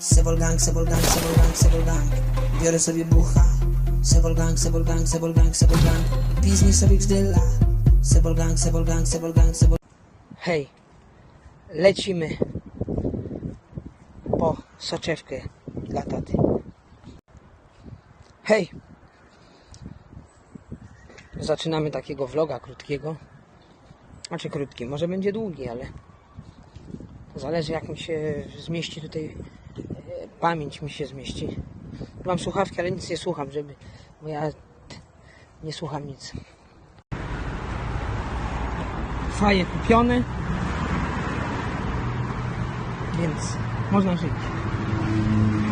Sebolgang, sebolgang, sebolgang, sebolgang Biorę sobie bucha Sebolgang, sebolgang, sebolgang, sebolgang Biznis sobie grzdyla sebolgang, sebolgang, sebolgang Hej, lecimy po soczewkę dla taty. Hej! Zaczynamy takiego vloga krótkiego. Znaczy krótki, może będzie długi, ale zależy jak mi się zmieści tutaj pamięć mi się zmieści. Mam słuchawki, ale nic nie słucham, żeby, bo ja nie słucham nic. Faje kupione, więc można żyć.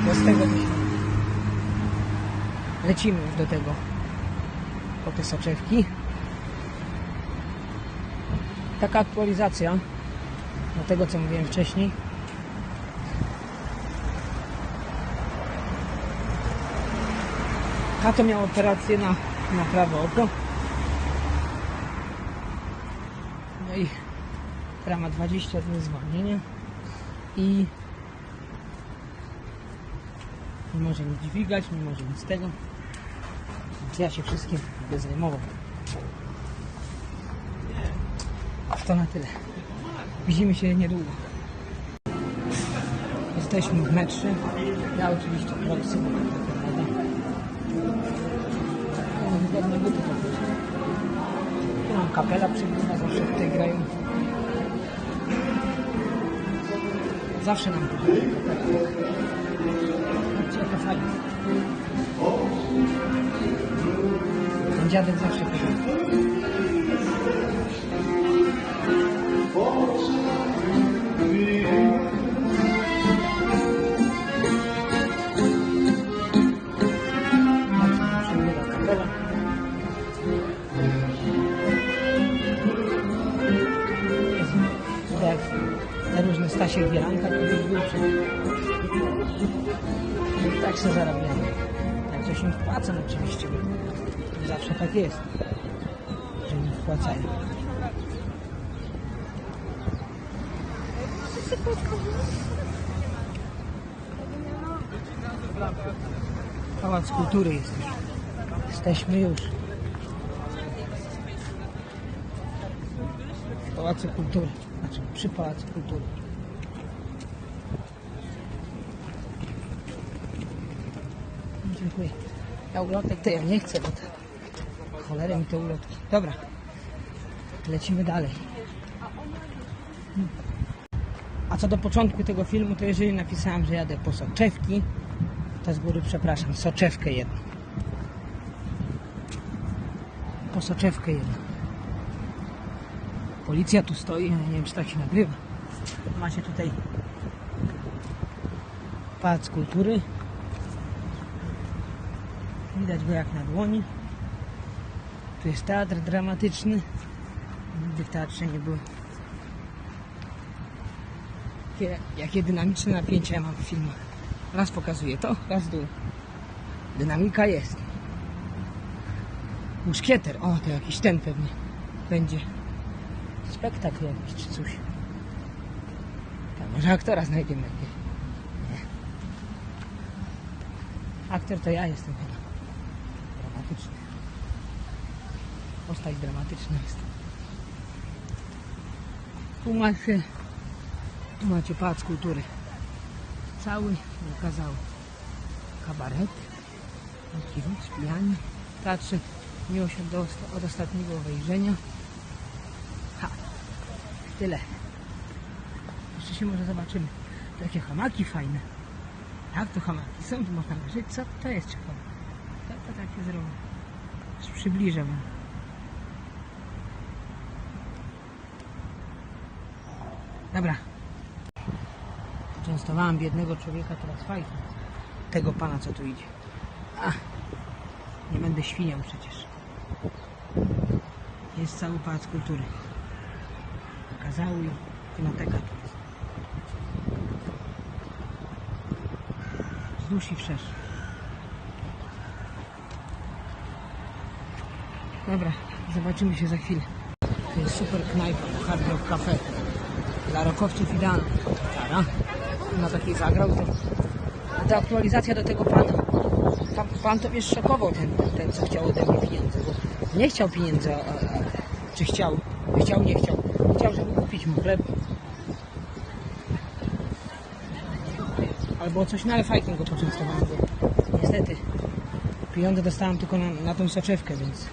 Bez tego. Lecimy już do tego po te soczewki. Taka aktualizacja do tego, co mówiłem wcześniej. Tato miał operację na, na prawe oko. No i teraz ma 20 dni zwolnienia i nie może nic dźwigać, nie może nic tego. Więc ja się wszystkim będę zajmował. To na tyle. Widzimy się niedługo. Jesteśmy w metrze. Ja oczywiście proxy, być. Tu kapela przybywa, zawsze tutaj grają. Zawsze nam tu grają kapela. Jaka fajna. Ten dziadek zawsze chodzi. Stasiek Bielanka to już był przed... I tak się zarabiamy. Jak coś im wpłacam oczywiście, zawsze tak jest, że mi wpłacają. Pałac Kultury jest już. Jesteśmy już. W Pałacu Kultury. Znaczy przy Pałacu Kultury. Dziękuję. Ja ulotek to ja nie chcę, bo to mi te ulotki. Dobra. Lecimy dalej. A co do początku tego filmu, to jeżeli napisałem, że jadę po soczewki, to z góry przepraszam, soczewkę jedną. Po soczewkę jedną. Policja tu stoi, nie wiem czy tak się nagrywa. Macie tutaj Pałac Kultury. Widać go jak na dłoni. Tu jest teatr dramatyczny. Nigdy w teatrze nie byłem. Jakie, jakie dynamiczne napięcia ja mam w filmach. Raz pokazuję to, raz dół. Dynamika jest. Muszkieter. O, to jakiś ten pewnie będzie. Spektakl jakiś czy coś. Tam może aktora znajdziemy. Nie. Aktor to ja jestem chyba. Dramatyczny. Postać dramatyczna jest. Tu macie, tu macie pałac kultury. Cały okazały. Kabaret, Mickiewicz, pijani. Teatrze miło się do, od ostatniego wejrzenia. Ha, tyle. Jeszcze się może zobaczymy. Jakie hamaki fajne. Jak to hamaki są? Tu można leżeć. Co to jest ciekawe? Zrobię? Aż Przybliżę wam. Dobra. Częstowałem biednego człowieka, teraz fajnie. Tego pana, co tu idzie. A, nie będę świniał przecież. Jest cały pałac kultury. Okazały i kinoteka tu jest. Wzdłuż i wszerz. Dobra, zobaczymy się za chwilę. To jest super knajpa, Hard Rock Cafe. Dla rokowców idealna. Kara. Na takiej zagrał to ta aktualizacja do tego pana. Pan, pan to szokował, ten, ten co chciał ode mnie pieniądze, bo nie chciał pieniędzy, a, a, czy chciał, chciał, nie chciał. Chciał, żeby kupić mu chleb. Albo coś, no ale fajkiem go poczęstowałem, niestety pieniądze dostałem tylko na, na tą soczewkę, więc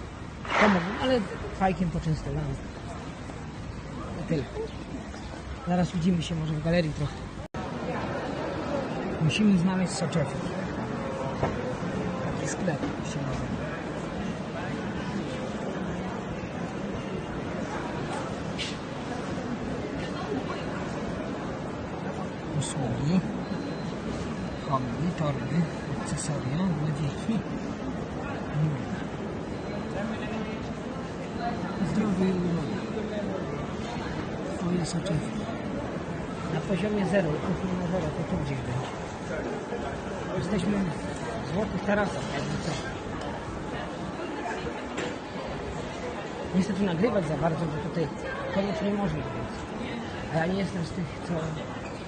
ale fajkiem poczęstowałem. I tyle. Zaraz widzimy się może w galerii trochę. Musimy znaleźć soczewki. Taki sklep się nazywa. Usługi, hobby, torby, akcesoria dla Twoje soczewki. Na poziomie zero, na zero, to tu gdzieś będzie. Jesteśmy w złotych tarasach, jakby co. Nie tu nagrywać za bardzo, bo tutaj koniecznie można, więc. A ja nie jestem z tych, co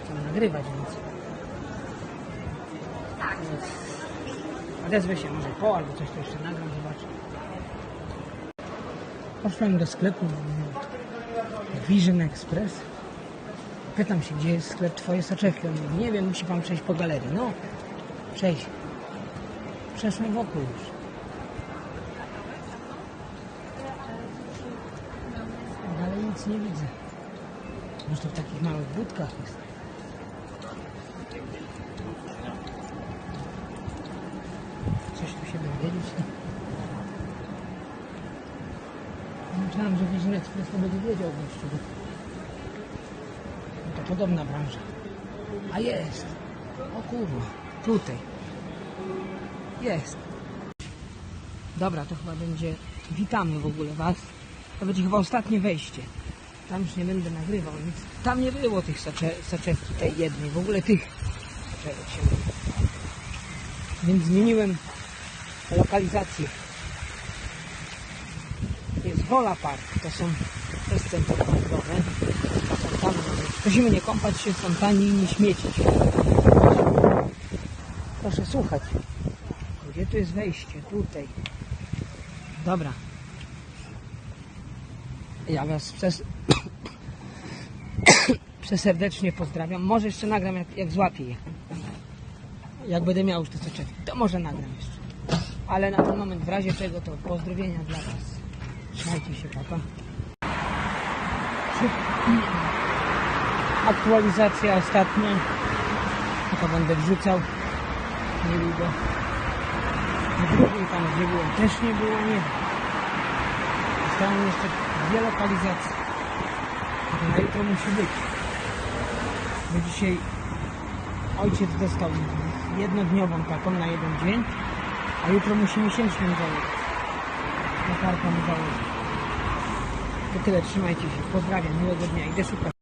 chcą nagrywać, więc. więc odezwę się może po albo coś to jeszcze nagram, zobaczę. Poszłem do sklepu Vision Express. Pytam się, gdzie jest sklep Twoje soczewki. On mówi, nie wiem, musi Pan przejść po galerii. No, przejść. Przeszłem wokół już. Dalej nic nie widzę. Może to w takich małych budkach jest. Coś tu się dowiedzieć. Vision Express to będzie wiedział bo no to podobna branża. A jest. O kurwa. Tutaj. Jest. Dobra, to chyba będzie... Witamy w ogóle Was. To będzie chyba ostatnie wejście. Tam już nie będę nagrywał nic. Tam nie było tych socze, soczewki, tej jednej. W ogóle tych soczewek się. Więc zmieniłem lokalizację. Wola Park. To są... To jest centrum handlowe. Tam, prosimy nie kąpać się w i nie śmiecić. Proszę słuchać. Gdzie tu jest wejście? Tutaj. Dobra. Ja Was przez... przeserdecznie pozdrawiam. Może jeszcze nagram, jak, jak złapię je. Jak będę miał już te soczewki, to może nagram jeszcze. Ale na ten moment, w razie czego, to pozdrowienia dla Was. Trzymajcie się, papa. Aktualizacja ostatnia. To będę wrzucał niedługo. W drugim tam, gdzie byłem, też nie było, nie. Zostały jeszcze dwie lokalizacje. Na jutro musi być. Bo dzisiaj ojciec dostał jednodniową taką na jeden dzień, a jutro musi miesięczną założyć. Lekarka mu założy. To tyle, trzymajcie się. Pozdrawiam, miłego dnia. Idę szukać.